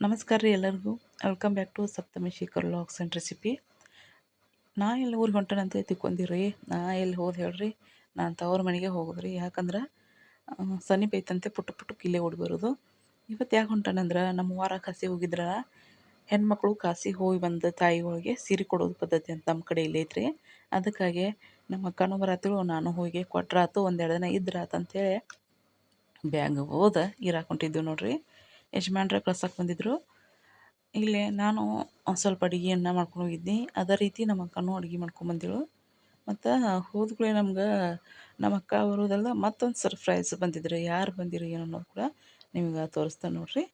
ನಮಸ್ಕಾರ ರೀ ಎಲ್ಲರಿಗೂ. Welcome back to Saptami Shekhar logs and recipe ನಾ ಎಲ್ಲಿ ಊರಿಗೆ ಅಂತ ತಿಳ್ಕೊಂಡಿರಿ? ನಾ ಎಲ್ಲಿ ಹೋದ್ ಹೇಳ್ರಿ? ನಾನು ತವ್ರ ಮನೆಗೆ ಹೋಗೋದು ರೀ ಯಾಕಂದ್ರೆ ಸಮೀಪ ಐತಂತೆ ಪುಟ್ಟ ಪುಟ್ಟಕ್ಕೆ ಇಲ್ಲೇ ಓಡಿ ಬರೋದು. ಇವತ್ತು ಯಾಕೆ ಹೊಂಟಾನಂದ್ರೆ ನಮ್ಮ ವಾರ ಕಾಸಿ ಹೋಗಿದ್ರ. ಹೆಣ್ಮಕ್ಳು ಕಾಸಿ ಹೋಗಿ ಬಂದ ತಾಯಿಗಳಿಗೆ ಸೀರೆ ಕೊಡೋದು ಪದ್ಧತಿ ಅಂತ ನಮ್ಮ ಕಡೆ ಇಲ್ಲಿ ಐತ್ರಿ. ಅದಕ್ಕಾಗಿ ನಮ್ಮ ಅಕ್ಕನೂ ಬರತ್ತಿಳು ನಾನು ಹೋಗಿ ಕೊಟ್ರಾತು, ಒಂದೆರಡು ದಿನ ಇದ್ರಾತು ಅಂತೇಳಿ ಬ್ಯಾಗ್ ಹೋದ, ಇರಾಕ್ ಹೊಂಟಿದ್ದೀವಿ ನೋಡ್ರಿ. ಯಜಮಾನ್ರ ಕಳ್ಸಕ್ಕೆ ಬಂದಿದ್ದರು ಇಲ್ಲಿ ನಾನು ಒಂದು ಸ್ವಲ್ಪ ಅಡುಗೆಯನ್ನು ಮಾಡ್ಕೊಂಡು ಹೋಗಿದ್ದೆ. ಅದೇ ರೀತಿ ನಮ್ಮ ಅಕ್ಕನೂ ಅಡುಗೆ ಮಾಡ್ಕೊಂಬಂದಿಳು ಮತ್ತು ಹೋದ್ಕೂಡ್ಲೆ ನಮ್ಗೆ ನಮ್ಮ ಅಕ್ಕ ಬರೋದಲ್ಲ ಮತ್ತೊಂದು ಸರ್ಪ್ರೈಸ್ ಬಂದಿದ್ರು ಯಾರು ಬಂದಿರು ಏನು ಅನ್ನೋದು ಕೂಡ ನಿಮ್ಗೆ ತೋರಿಸ್ತಾನೆ ನೋಡ್ರಿ.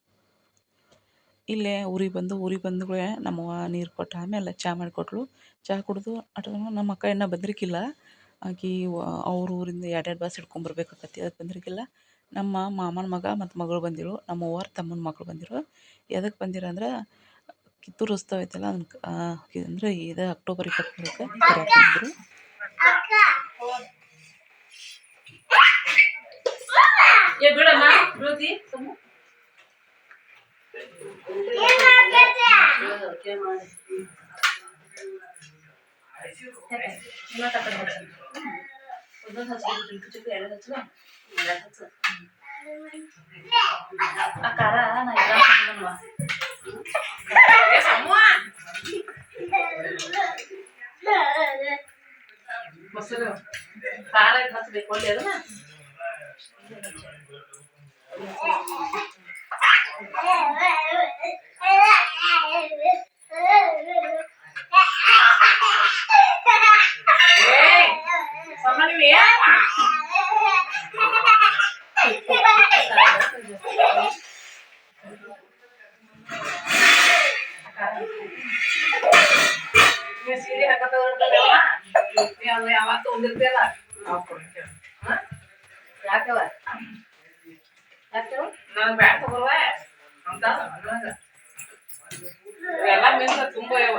ಇಲ್ಲೇ ಊರಿಗೆ ಬಂದು, ಊರಿಗೆ ಬಂದ್ಗಳೇ ನಮ್ಮವ್ವ ನೀರು ಕೊಟ್ಟ ಆಮೇಲೆ ಚಹಾ ಮಾಡಿಕೊಟ್ಳು ಚಹಾ ಕುಡಿದು ಅಟ ನಮ್ಮ ಅಕ್ಕ ಇನ್ನೂ ಬಂದಿರಕ್ಕಿಲ್ಲ ಆಕಿ ಅವ್ರ ಊರಿಂದ ಎರಡೆರಡು ಬಸ್ ಹಿಡ್ಕೊಂಡ್ಬರ್ಬೇಕಾಗತ್ತೆ ಅದಕ್ಕೆ ಬಂದಿರ್ಕಿಲ್ಲ. ನಮ್ಮ ಮಾಮನ ಮಗ ಮತ್ತು ಮಗಳು ಬಂದಿರು ನಮ್ಮ ಅವ್ವಾರ ತಮ್ಮನ ಮಕ್ಕಳು ಬಂದಿರು. ಎದಕ್ಕೆ ಬಂದಿರ ಅಂದ್ರೆ ಕಿತ್ತೂರು ಉತ್ಸವ ಐತಲ್ಲ ಅದಕ್ಕೆ ಅಂದರೆ ಇದು ಅಕ್ಟೋಬರ್ ಇಪ್ಪತ್ತ್ಮೂರಕ್ಕೆ ಕರ್ಯಾಕೆ ಒಂದೊಂದು ಹಚ್ಚಿ ಚಿಕ್ಕ ಜ್ಯೋತಿ ಸುಮ್ಮ ಆ ಖಾರ ನಾ ಇಲ್ಲ ಅಂದ್ನಲ್ವಾ? ಏ ಸಮ್ಮವ್ವ! ಮೊಸರು ಖಾರ ಸೀರೆ ಹಾಕತ್ತ ಕೊಡ್ತೀವಿ ಹಾ? ಯಾಕವ ಯಾಕವ ನನಗೆ ಬ್ಯಾಡ ಅಂತ ಎಲ್ಲ ಮಿಸ್ ತುಂಬ ಇವ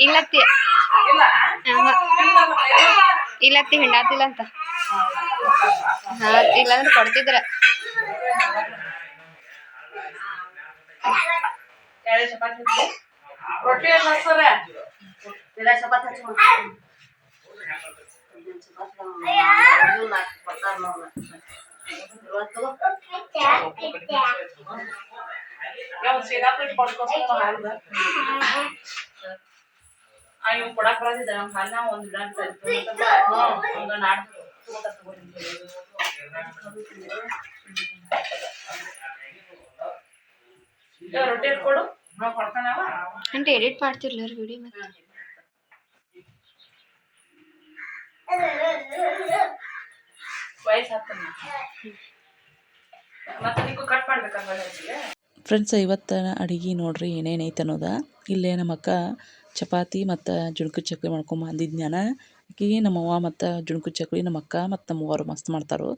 ಇಲ್ಲತ್ತಿ. ಇಲ್ಲತ್ತಿ ಹಿಂಡಾತಿಲ್ಲ ಅಂತ. ಹಾ ಇಲ್ಲಾಂದ್ರೆ ಕೊಡ್ತಿದ್ರ. ಚಪಾತಿ ಹಚ್ಚು. ರೊಟ್ಟಿ ಎಲ್ಲ ಸರ ಎಳೆ ಚಪಾತಿ ಹಚ್ಕೊಂಡು ಯಾವ ಶೇಂಗಾಪುರಿ ಕೊಡ್ಕೋಸ್ಕರ ಹಾಲ್ದ ಆ ಇವ್ ಕೊಡಕ್ ಬರೋದಿಲ್ಲ ನಮ್ಮ ಹಾಲ್ನ ಒಂದ್ ಗಿಡ ಅಂತ ಇತ್ತು. ಹ್ಮ್, ಒಂದ್ ನಾಡ್ ತಗೋತ ತಗೋರಿ. ಏ, ರೊಟ್ಟಿ ಕೊಡು ನಾವ್ ಕೊಡ್ತಾನವ అంటే ಎಡಿಟ್ ಮಾಡ್ತಿರ್ಲ ವಿಡಿಯೋ ಮತ್ತೆ ವಯಸ್ಸು ಫ್ರೆಂಡ್ಸ್ ಇವತ್ತ ಅಡುಗೆ ನೋಡ್ರಿ ಏನೇನೈತೆ ಅನ್ನೋದ. ಇಲ್ಲೇ ನಮ್ಮ ಅಕ್ಕ ಚಪಾತಿ ಮತ್ತು ಜುಣುಕು ಚಕ್ಲಿ ಮಾಡ್ಕೊಂಬ ಬಂದಿದ್ನಾನ ಆಕೆಗೆ ನಮ್ಮವ್ವ ಮತ್ತು ಜುಣುಕು ಚಕ್ಲಿ, ನಮ್ಮ ಅಕ್ಕ ಮತ್ತು ನಮ್ಮವ್ವರು ಮಸ್ತ್ ಮಾಡ್ತಾರೋ.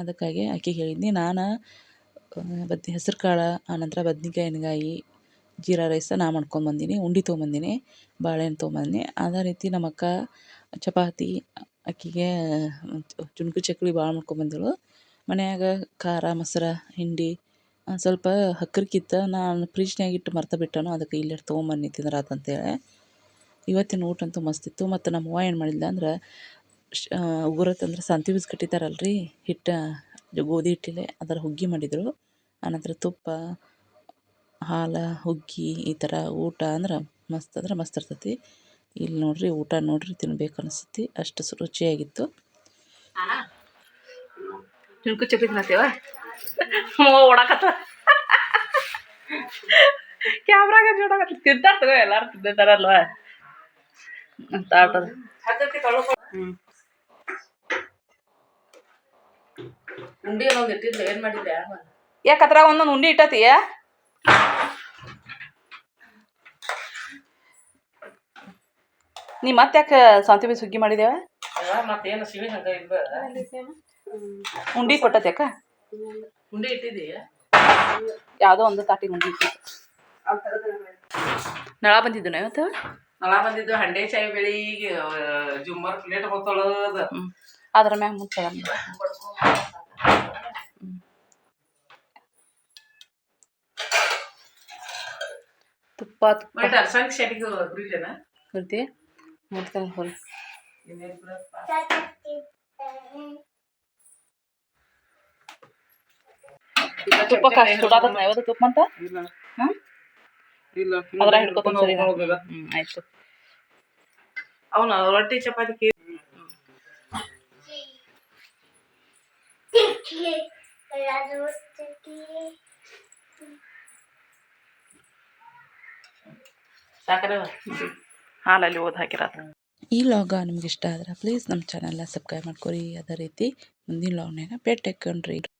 ಅದಕ್ಕಾಗಿ ಆಕೆಗೆ ಹೇಳಿದ್ನಿ, ನಾನು ಬದ್ನಿ ಹೆಸರು ಕಾಳು, ಆನಂತರ ಬದ್ನಿಕಾಯಿ, ಎಣ್ಗಾಯಿ, ಜೀರಾ ರೈಸ ನಾ ಮಾಡ್ಕೊಂಬಂದೀನಿ ಉಂಡಿ ತೊಗೊಂಬಂದಿನಿ, ಬಾಳೆಹಣ್ಣು ತೊಗೊಂಬಂದಿನಿ. ಅದೇ ರೀತಿ ನಮ್ಮ ಅಕ್ಕ ಚಪಾತಿ, ಆಕೆಗೆ ಜುಣ್ಕು ಚಕ್ಲಿ ಭಾಳ ಮಾಡ್ಕೊಂಬಂದಳು ಮನ್ಯಾಗ ಖಾರ, ಮೊಸ್ರು, ಹಿಂಡಿ ಒಂದು ಸ್ವಲ್ಪ ಹಕ್ರಕ್ಕಿತ್ತು ನಾನು ಫ್ರಿಜ್ನ್ಯಾಗ ಇಟ್ಟು ಮರ್ತು ಬಿಟ್ಟನು ಅದಕ್ಕೆ ಇಲ್ಲೇ ತೊಗೊಂಬನ್ನಿ ತಿಂದ್ರಾತು ಅಂತೇಳಿ. ಇವತ್ತಿನ ಊಟ ಅಂತೂ ಮಸ್ತಿತ್ತು ಮತ್ತು ನಮ್ಮ ಅವ್ವ ಏನು ಮಾಡಿದ್ಲ ಅಂದ್ರೆ, ಶ ಉಗುರತ್ ಅಂದ್ರೆ ಸಂತಿ ಬೀಜ ಕಟ್ಟಿತಾರಲ್ಲ ರೀ ಹಿಟ್ಟು ಗೋಧಿ ಹಿಟ್ಟಿಲೆ ಅದರ ಹುಗ್ಗಿ ಮಾಡಿದರು. ಆನಂತರ ತುಪ್ಪ, ಹಾಲು, ಹುಗ್ಗಿ ಈ ಥರ ಊಟ ಅಂದ್ರೆ ಮಸ್ತ್ ಅಂದ್ರೆ ಮಸ್ತ್ ಇರ್ತೈತಿ. ಇಲ್ಲಿ ನೋಡಿರಿ ಊಟ ನೋಡಿರಿ ತಿನ್ಬೇಕು ಅನಿಸ್ತೈತಿ. ಅಷ್ಟು ರುಚಿಯಾಗಿತ್ತು. ಜುಣ್ಕು ಚಪ್ಪಿ ತಿನ್ನತ್ತೇವ ಓಡಾಕತ್ತ ಕ್ಯಾಮ್ರಾಗ ಜೋಡಾಕತ್ತ ತಿಂತಾರ ತಗೋ ಎಲ್ಲಾರು ತಿಂತಾರಲ್ವ ಅಂತ ಆಟದ. ಹ್ಮ್. ಉಂಡಿ ಒಂದ್ ಇಟ್ಟಿದ್ಲ ಏನ್ ಮಾಡಿದ್ದೆ ಯಾಕೆ ಅದ್ರಾಗ ಒಂದೊಂದು ಉಂಡೆ ಇಟ್ಟತಿಯ ನೀ ಮತ್ತೆ ಯಾಕೆ ಸಾಂತಿ ಬಿ ಸುಗ್ಗಿ ಮಾಡಿದೇವ ಮತ್ತೇನು ಸಿವಿ ಹಂಗ ಇಲ್ಲ ಉಂಡಿ ಕೊಟ್ಟತಿ ಅಕ್ಕ? ಉಂಡೆ ಇಟ್ಟಿದೀಯಾ ಯಾವುದೋ ಒಂದು ತಾಟಿ ಉಂಡಿ ಇಟ್ಟಿತ್ತು ನಳ ಬಂದಿದ್ದು ಇವತ್ತು? ನಳ ಬಂದಿದ್ದು ಹಂಡೆ ಚಾಯ್ ಬೆಳಿಗ್ಗೆ ಜುಮ್ಮರ್ ಪ್ಲೇಟ್ ಹೊತ್ತೊಳದ ಅದ್ರ ಮ್ಯಾಗ ಮುಂಚೆ ತುಪ್ಪ ತುಪ್ಪ. ಅರ್ಸಂಗ್ ಶೆಟ್ಟಿಗೆ ಹುರಿಲೇನ ಮುಟ್ಕೊಂಡು ತುಪ್ಪ ಸುಡಾದ ಯಾವ್ದು ತುಪ್ಪ ಅಂತ? ಇಲ್ಲ. ಹಾಂ ಇಲ್ಲ ಅದ್ರ ಹಿಡ್ಕೊತಾನ ಸರಿ ಹ್ಞೂ ಆಯ್ತು. ಅವನ ರೊಟ್ಟಿ ಚಪಾತಿ ಕೇ ಸಾಕರವ ಹಾಲಲ್ಲಿ ಓದ್ ಹಾಕಿರತ್ತ ಈ ಲಾಗ ನಿಮ್ಗೆ ಇಷ್ಟ ಆದ್ರೆ ಪ್ಲೀಸ್ ನಮ್ಮ ಚಾನಲ್ನ ಸಬ್ಸ್ಕ್ರೈಬ್ ಮಾಡ್ಕೊರಿ. ಅದೇ ರೀತಿ ಮುಂದಿನ ಲಾಗ್ನಾಗ ಭೇಟಿ ಹಾಕೊಂಡ್ರಿ.